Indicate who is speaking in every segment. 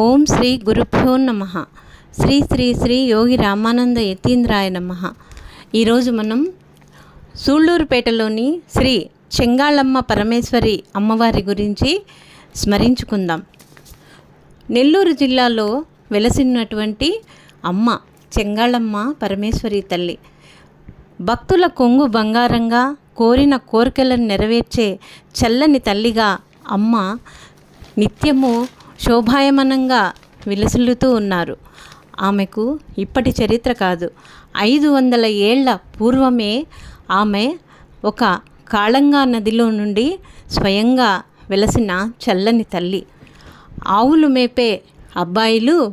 Speaker 1: ఓం శ్రీ గురుభ్యో నమ. శ్రీ శ్రీ శ్రీ యోగి రామానంద యతీంద్రాయ నమ. ఈరోజు మనం సూళ్ళూరుపేటలోని శ్రీ చెంగాళమ్మ పరమేశ్వరి అమ్మవారి గురించి స్మరించుకుందాం. నెల్లూరు జిల్లాలో వెలసినటువంటి అమ్మ చెంగాళమ్మ పరమేశ్వరి తల్లి. భక్తుల కొంగు బంగారంగా కోరిన కోరికలను నెరవేర్చే చల్లని తల్లిగా అమ్మ నిత్యము శోభాయమనంగా విలసిల్లుతూ ఉన్నారు. ఆమెకు ఇప్పటి చరిత్ర కాదు. ఐదు వందల ఏళ్ళ పూర్వమే ఆమె ఒక కాళంగా నదిలో నుండి స్వయంగా వెలసిన చల్లని తల్లి. ఆవులు మేపే అబ్బాయిలు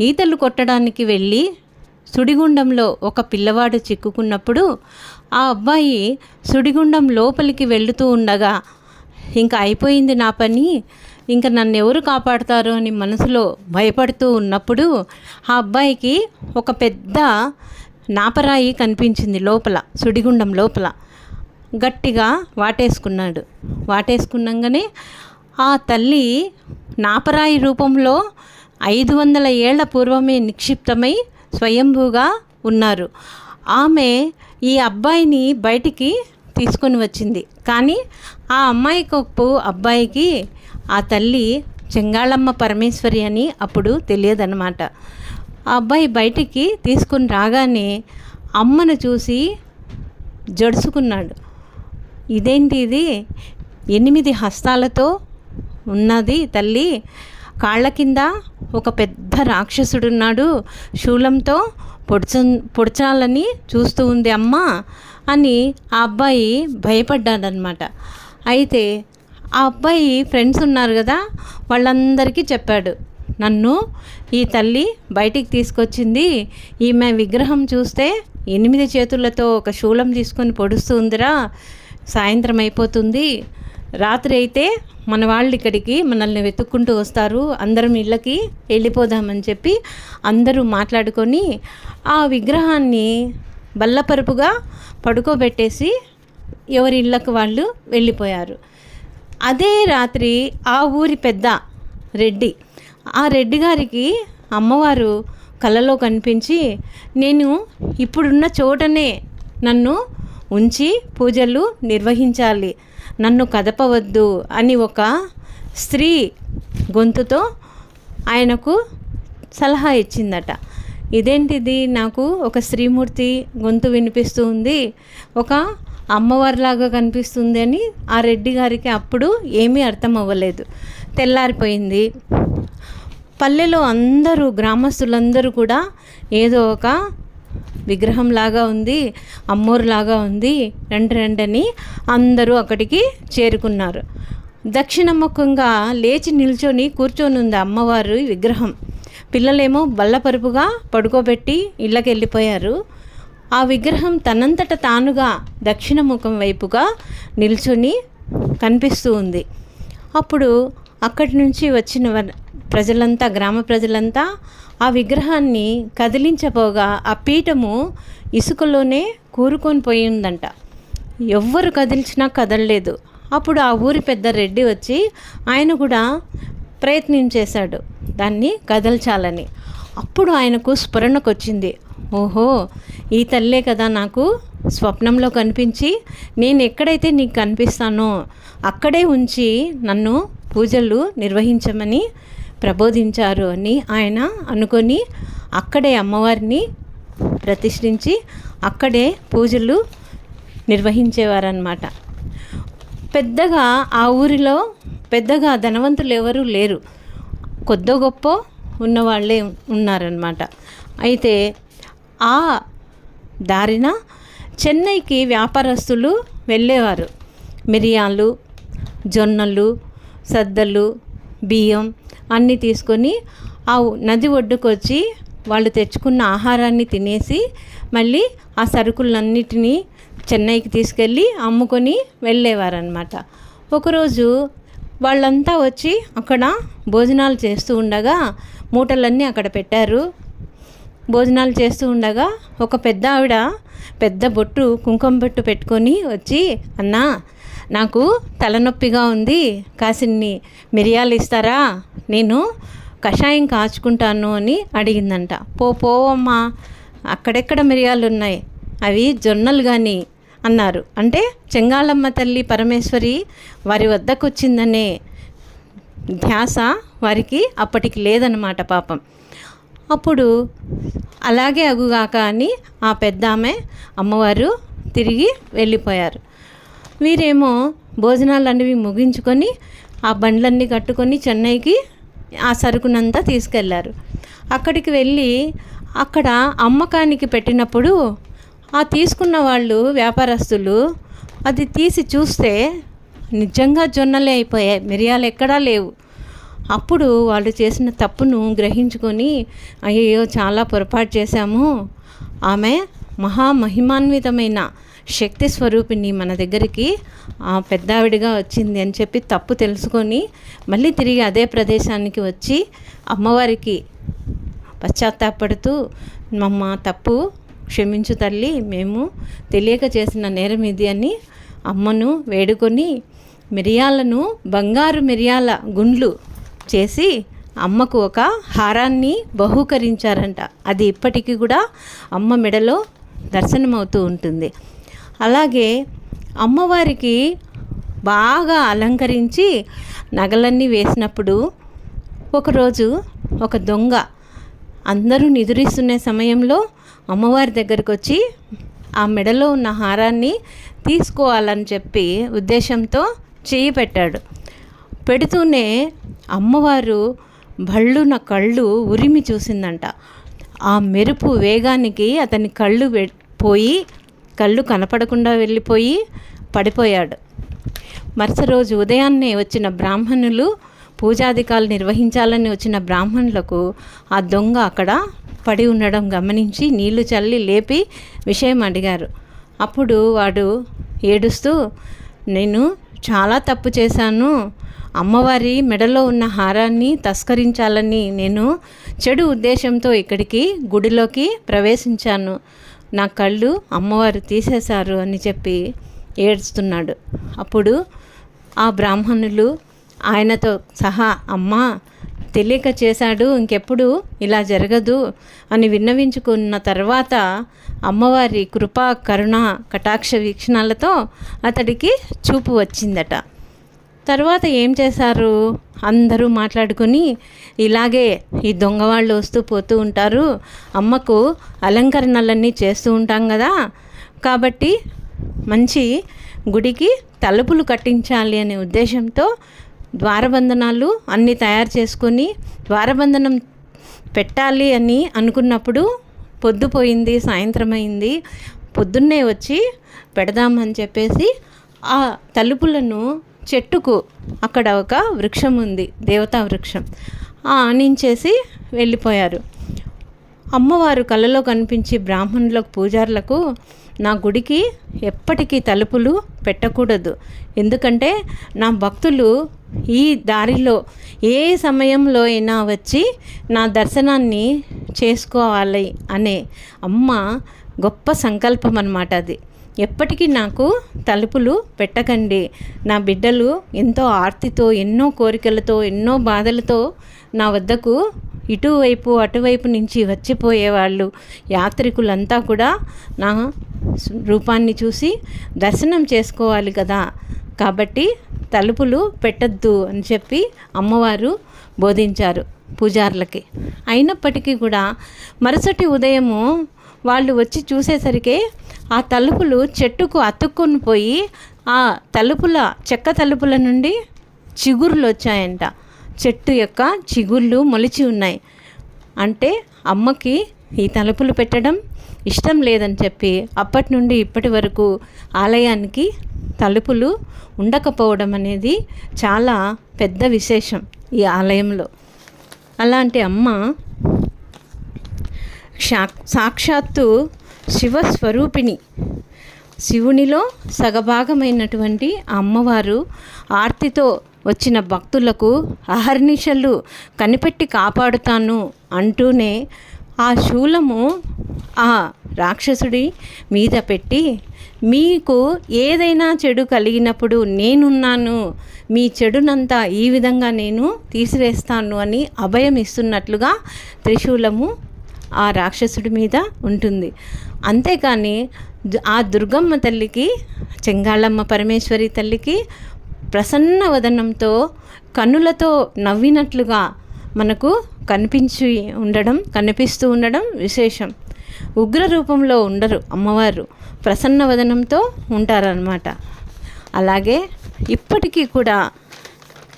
Speaker 1: ఈతలు కొట్టడానికి వెళ్ళి సుడిగుండంలో ఒక పిల్లవాడు చిక్కుకున్నప్పుడు ఆ అబ్బాయి సుడిగుండం లోపలికి వెళుతూ ఉండగా ఇంకా అయిపోయింది నా పని. ఇంకా నన్ను ఎవరు కాపాడుతారో అని మనసులో భయపడుతూ ఉన్నప్పుడు ఆ అబ్బాయికి ఒక పెద్ద నాపరాయి కనిపించింది లోపల సుడిగుండం లోపల. గట్టిగా వాటేసుకున్నాడు. వాటేసుకున్నాగానే ఆ తల్లి నాపరాయి రూపంలో ఐదు వందల ఏళ్ళ పూర్వమే నిక్షిప్తమై స్వయంభూగా ఉన్నారు. ఆమె ఈ అబ్బాయిని బయటికి తీసుకొని వచ్చింది. కానీ ఆ అమ్మాయి కొప్పు అబ్బాయికి ఆ తల్లి చెంగాళమ్మ పరమేశ్వరి అని అప్పుడు తెలియదన్నమాట. ఆ అబ్బాయి బయటికి తీసుకొని రాగానే అమ్మను చూసి జడుచుకున్నాడు. ఇదేంటి ఇది? ఎనిమిది హస్తాలతో ఉన్నది తల్లి. కాళ్ళ కింద ఒక పెద్ద రాక్షసుడున్నాడు. శూలంతో పొడిచ పొడిచాలని చూస్తూ ఉంది అమ్మ. అని ఆ అబ్బాయి భయపడ్డాడనమాట అయితే ఆ అబ్బాయి ఫ్రెండ్స్ ఉన్నారు కదా వాళ్ళందరికీ చెప్పాడు. నన్ను ఈ తల్లి బయటికి తీసుకొచ్చింది ఈమె విగ్రహం చూస్తే ఎనిమిది చేతులతో ఒక శూలం తీసుకొని పొడుస్తుందిరా సాయంత్రం అయిపోతుంది. రాత్రి అయితే మన వాళ్ళు ఇక్కడికి మనల్ని వెతుక్కుంటూ వస్తారు అందరం ఇళ్ళకి వెళ్ళిపోదామని చెప్పి అందరూ మాట్లాడుకొని ఆ విగ్రహాన్ని బల్లపరుపుగా పడుకోబెట్టేసి ఎవరి ఇళ్ళకు వాళ్ళు వెళ్ళిపోయారు. అదే రాత్రి ఆ ఊరి పెద్ద రెడ్డి ఆ రెడ్డి గారికి అమ్మవారు కలలో కనిపించి నేను ఇప్పుడున్న చోటనే నన్ను ఉంచి పూజలు నిర్వహించాలి. నన్ను కదపవద్దు అని ఒక స్త్రీ గొంతుతో ఆయనకు సలహా ఇచ్చిందట. ఇదేంటిది? నాకు ఒక స్త్రీమూర్తి గొంతు వినిపిస్తూ ఉంది. ఒక అమ్మవారిలాగా కనిపిస్తుంది అని ఆ రెడ్డి గారికి అప్పుడు ఏమీ అర్థం అవ్వలేదు. తెల్లారిపోయింది. పల్లెలో అందరూ గ్రామస్తులందరూ కూడా ఏదో ఒక విగ్రహం లాగా ఉంది అమ్మోరులాగా ఉంది రెండు రెండని అందరూ అక్కడికి చేరుకున్నారు. దక్షిణముఖంగా లేచి నిల్చొని కూర్చొని ఉంది అమ్మవారు విగ్రహం. పిల్లలేమో బల్లపరుపుగా పడుకోబెట్టి ఇళ్ళకి వెళ్ళిపోయారు ఆ విగ్రహం తనంతట తానుగా దక్షిణముఖం వైపుగా నిల్చొని కనిపిస్తూ ఉంది. అప్పుడు అక్కడి నుంచి వచ్చిన ప్రజలంతా గ్రామ ప్రజలంతా ఆ విగ్రహాన్ని కదిలించబోగా ఆ పీఠము ఇసుకలోనే కూరుకొని పోయి ఉందంట. ఎవ్వరు కదిల్చినా కదలలేదు. అప్పుడు ఆ ఊరి పెద్ద రెడ్డి వచ్చి ఆయన కూడా ప్రయత్నం చేశాడు. దాన్ని కదల్చాలని. అప్పుడు ఆయనకు స్ఫురణకు వచ్చింది ఓహో ఈ తల్లే కదా నాకు స్వప్నంలో కనిపించి నేను ఎక్కడైతే నీకు కనిపిస్తానో అక్కడే ఉంచి నన్ను పూజలు నిర్వహించమని ప్రబోధించారు అని ఆయన అనుకొని అక్కడే అమ్మవారిని ప్రతిష్ఠించి అక్కడే పూజలు నిర్వహించేవారనమాట పెద్దగా ఆ ఊరిలో పెద్దగా ధనవంతులు ఎవరు లేరు. కొద్ద గొప్ప ఉన్నవాళ్ళే ఉన్నారనమాట అయితే ఆ దారిన చెన్నైకి వ్యాపారస్తులు వెళ్ళేవారు. మిరియాలు జొన్నలు సద్దలు బియ్యం అన్నీ తీసుకొని ఆ నది ఒడ్డుకొచ్చి వాళ్ళు తెచ్చుకున్న ఆహారాన్ని తినేసి మళ్ళీ ఆ సరుకులన్నిటినీ చెన్నైకి తీసుకెళ్ళి అమ్ముకొని వెళ్ళేవారనమాట ఒకరోజు వాళ్ళంతా వచ్చి అక్కడ భోజనాలు చేస్తూ ఉండగా మూటలన్నీ అక్కడ పెట్టారు. భోజనాలు చేస్తూ ఉండగా ఒక పెద్ద ఆవిడ పెద్ద బొట్టు కుంకుమ బొట్టు పెట్టుకొని వచ్చి అన్నా నాకు తలనొప్పిగా ఉంది. కాసిన్ని మిరియాలు ఇస్తారా? నేను కషాయం కాచుకుంటాను అని అడిగిందంట. పో పోవమ్మా అక్కడెక్కడ మిరియాలు ఉన్నాయి అవి జొన్నలు కానీ అన్నారు. అంటే చెంగాళమ్మ తల్లి పరమేశ్వరి వారి వద్దకు వచ్చిందనే ధ్యాస వారికి అప్పటికి లేదనమాట పాపం. అప్పుడు అలాగే అగుగాక అని ఆ పెద్ద ఆమె అమ్మవారు తిరిగి వెళ్ళిపోయారు. వీరేమో భోజనాలు అనేవి ముగించుకొని ఆ బండ్లన్నీ కట్టుకొని చెన్నైకి ఆ సరుకునంతా తీసుకెళ్ళారు. అక్కడికి వెళ్ళి అక్కడ అమ్మకానికి పెట్టినప్పుడు ఆ తీసుకున్న వాళ్ళు వ్యాపారస్తులు అది తీసి చూస్తే నిజంగా జొన్నలే అయిపోయాయి. మిరియాలు ఎక్కడా లేవు. అప్పుడు వాళ్ళు చేసిన తప్పును గ్రహించుకొని అయ్యో చాలా పొరపాటు చేశాము. ఆమె మహామహిమాన్వితమైన శక్తి స్వరూపిణి మన దగ్గరికి ఆ పెద్దావిడిగా వచ్చింది అని చెప్పి తప్పు తెలుసుకొని మళ్ళీ తిరిగి అదే ప్రదేశానికి వచ్చి అమ్మవారికి పశ్చాత్తాపడుతూ మమ్మ తప్పు క్షమించు తల్లి మేము తెలియక చేసిన నేరం ఇది అని అమ్మను వేడుకొని మిరియాలను బంగారు మిరియాల గుండ్లు చేసి అమ్మకు ఒక హారాన్ని బహూకరించారంట. అది ఇప్పటికీ కూడా అమ్మ మెడలో దర్శనమవుతూ ఉంటుంది. అలాగే అమ్మవారికి బాగా అలంకరించి నగలన్నీ వేసినప్పుడు ఒకరోజు ఒక దొంగ అందరూ నిద్రిస్తున్న సమయంలో అమ్మవారి దగ్గరికి వచ్చి ఆ మెడలో ఉన్న హారాన్ని తీసుకోవాలని చెప్పి ఉద్దేశంతో చేయి పెట్టాడు. పెడుతూనే అమ్మవారు భళ్ళున కళ్ళు ఉరిమి చూసిందంట. ఆ మెరుపు వేగానికి అతని కళ్ళు పోయి కళ్ళు కనపడకుండా వెళ్ళిపోయి పడిపోయాడు. మరుస రోజు ఉదయాన్నే వచ్చిన బ్రాహ్మణులు పూజాధికాలు నిర్వహించాలని వచ్చిన బ్రాహ్మణులకు ఆ దొంగ అక్కడ పడి ఉండడం గమనించి నీళ్ళు చల్లి లేపి విషయం అడిగారు. అప్పుడు వాడు ఏడుస్తూ నేను చాలా తప్పు చేశాను. అమ్మవారి మెడలో ఉన్న హారాన్ని తస్కరించాలని నేను చెడు ఉద్దేశంతో ఇక్కడికి గుడిలోకి ప్రవేశించాను. నా కళ్ళు అమ్మవారు తీసేశారు అని చెప్పి ఏడుస్తున్నాడు. అప్పుడు ఆ బ్రాహ్మణులు ఆయనతో సహా అమ్మా తెలియక చేశాడు ఇంకెప్పుడు ఇలా జరగదు అని విన్నవించుకున్న తర్వాత అమ్మవారి కృపా కరుణ కటాక్ష వీక్షణాలతో అతడికి చూపు వచ్చిందట. తర్వాత ఏం చేశారు? అందరూ మాట్లాడుకుని ఇలాగే ఈ దొంగ వాళ్ళు వస్తూ పోతూ ఉంటారు. అమ్మకు అలంకరణలన్నీ చేస్తూ ఉంటాం కదా. కాబట్టి మంచి గుడికి తలుపులు కట్టించాలి అనే ఉద్దేశంతో ద్వారబంధనాలు అన్నీ తయారు చేసుకొని ద్వారబంధనం పెట్టాలి అని అనుకున్నప్పుడు పొద్దుపోయింది సాయంత్రం అయింది. పొద్దున్నే వచ్చి పెడదామని చెప్పేసి ఆ తలుపులను చెట్టుకు అక్కడ ఒక వృక్షం ఉంది దేవతా వృక్షం. ఆ ఆనించేసి వెళ్ళిపోయారు. అమ్మవారు కళ్ళలో కనిపించి బ్రాహ్మణులకు పూజారులకు నా గుడికి ఎప్పటికీ తలుపులు పెట్టకూడదు. ఎందుకంటే నా భక్తులు ఈ దారిలో ఏ సమయంలో అయినా వచ్చి నా దర్శనాన్ని చేసుకోవాలి అనే అమ్మ గొప్ప సంకల్పం అన్నమాట అది. ఎప్పటికీ నాకు తలుపులు పెట్టకండి. నా బిడ్డలు ఎంతో ఆర్తితో ఎన్నో కోరికలతో ఎన్నో బాధలతో నా వద్దకు ఇటువైపు అటువైపు నుంచి వచ్చిపోయేవాళ్ళు. యాత్రికులంతా కూడా నా రూపాన్ని చూసి దర్శనం చేసుకోవాలి కదా. కాబట్టి తలుపులు పెట్టద్దు అని చెప్పి అమ్మవారు బోధించారు పూజార్లకి. అయినప్పటికీ కూడా మరుసటి ఉదయము వాళ్ళు వచ్చి చూసేసరికి ఆ తలుపులు చెట్టుకు అతుక్కొని పోయి ఆ తలుపుల చెక్క తలుపుల నుండి చిగురులు వచ్చాయంట. చెట్టు యొక్క చిగుళ్ళు మొలిచి ఉన్నాయి. అంటే అమ్మకి ఈ తలుపులు పెట్టడం ఇష్టం లేదని చెప్పి అప్పటి నుండి ఇప్పటి వరకు ఆలయానికి తలుపులు ఉండకపోవడం అనేది చాలా పెద్ద విశేషం ఈ ఆలయంలో. అలాంటి అమ్మ సాక్షాత్తు శివస్వరూపిణి. శివునిలో సగభాగమైనటువంటి అమ్మవారు ఆర్తితో వచ్చిన భక్తులకు అహర్నిశలు కనిపెట్టి కాపాడుతాను అంటూనే ఆ శూలము ఆ రాక్షసుడి మీద పెట్టి మీకు ఏదైనా చెడు కలిగినప్పుడు నేనున్నాను. మీ చెడునంతా ఈ విధంగా నేను తీసివేస్తాను అని అభయం ఇస్తున్నట్లుగా త్రిశూలము ఆ రాక్షసుడి మీద ఉంటుంది. అంతేకాని ఆ దుర్గమ్మ తల్లికి చెంగాళమ్మ పరమేశ్వరి తల్లికి ప్రసన్న వదనంతో కన్నులతో నవ్వినట్లుగా మనకు కనిపించి ఉండడం కనిపిస్తూ ఉండడం విశేషం. ఉగ్ర రూపంలో ఉండరు అమ్మవారు. ప్రసన్న వదనంతో ఉంటారనమాట అలాగే ఇప్పటికీ కూడా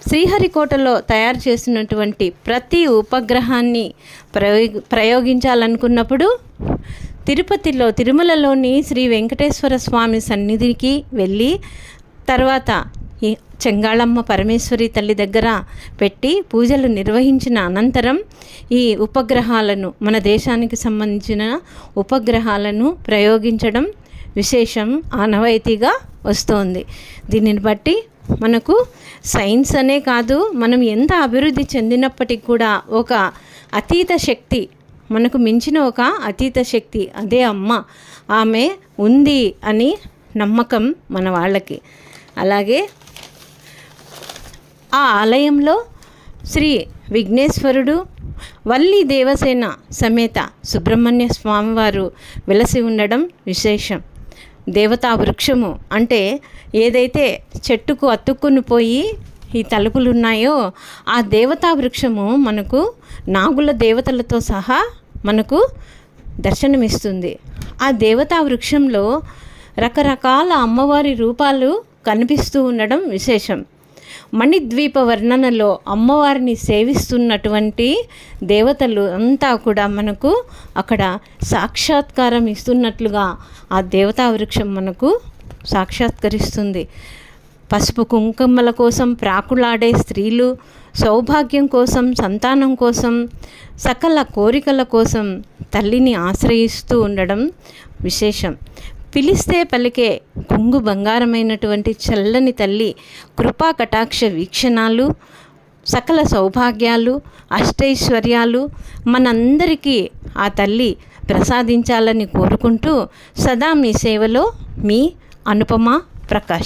Speaker 1: శ్రీహరికోటలో తయారు చేసినటువంటి ప్రతి ఉపగ్రహాన్ని ప్రయోగ ప్రయోగించాలనుకున్నప్పుడు తిరుపతిలో తిరుమలలోని శ్రీ వెంకటేశ్వర స్వామి సన్నిధికి వెళ్ళి తర్వాత చెంగాళమ్మ పరమేశ్వరి తల్లి దగ్గర పెట్టి పూజలు నిర్వహించిన అనంతరం ఈ ఉపగ్రహాలను మన దేశానికి సంబంధించిన ఉపగ్రహాలను ప్రయోగించడం విశేషం ఆనవాయితీగా వస్తోంది. దీనిని బట్టి మనకు సైన్స్ అనే కాదు మనం ఎంత అభివృద్ధి చెందినప్పటికీ కూడా ఒక అతీత శక్తి మనకు మించిన ఒక అతీత శక్తి అదే అమ్మ ఆమె ఉంది అని నమ్మకం మన వాళ్ళకి. అలాగే ఆ ఆలయంలో శ్రీ విఘ్నేశ్వరుడు వల్లి దేవసేన సమేత సుబ్రహ్మణ్య స్వామివారు వెలసి ఉండడం విశేషం. దేవతా వృక్షము అంటే ఏదైతే చెట్టుకు అతుక్కుని పోయి ఈ తలుపులు ఉన్నాయో ఆ దేవతా వృక్షము మనకు నాగుల దేవతలతో సహా మనకు దర్శనమిస్తుంది. ఆ దేవతా వృక్షంలో రకరకాల అమ్మవారి రూపాలు కనిపిస్తూ ఉండడం విశేషం. మణిద్వీప వర్ణనలో అమ్మవారిని సేవిస్తున్నటువంటి దేవతలు అంతా కూడా మనకు అక్కడ సాక్షాత్కారం ఇస్తున్నట్లుగా ఆ దేవతా వృక్షం మనకు సాక్షాత్కరిస్తుంది. పసుపు కుంకుమల కోసం ప్రాకులాడే స్త్రీలు సౌభాగ్యం కోసం సంతానం కోసం సకల కోరికల కోసం తల్లిని ఆశ్రయిస్తూ ఉండడం విశేషం. పిలిస్తే పలికే కొంగు బంగారమైనటువంటి చల్లని తల్లి కృపా కటాక్ష వీక్షణాలు సకల సౌభాగ్యాలు అష్టైశ్వర్యాలు మనందరికీ ఆ తల్లి ప్రసాదించాలని కోరుకుంటూ సదా మీ సేవలో మీ అనుపమ ప్రకాష్.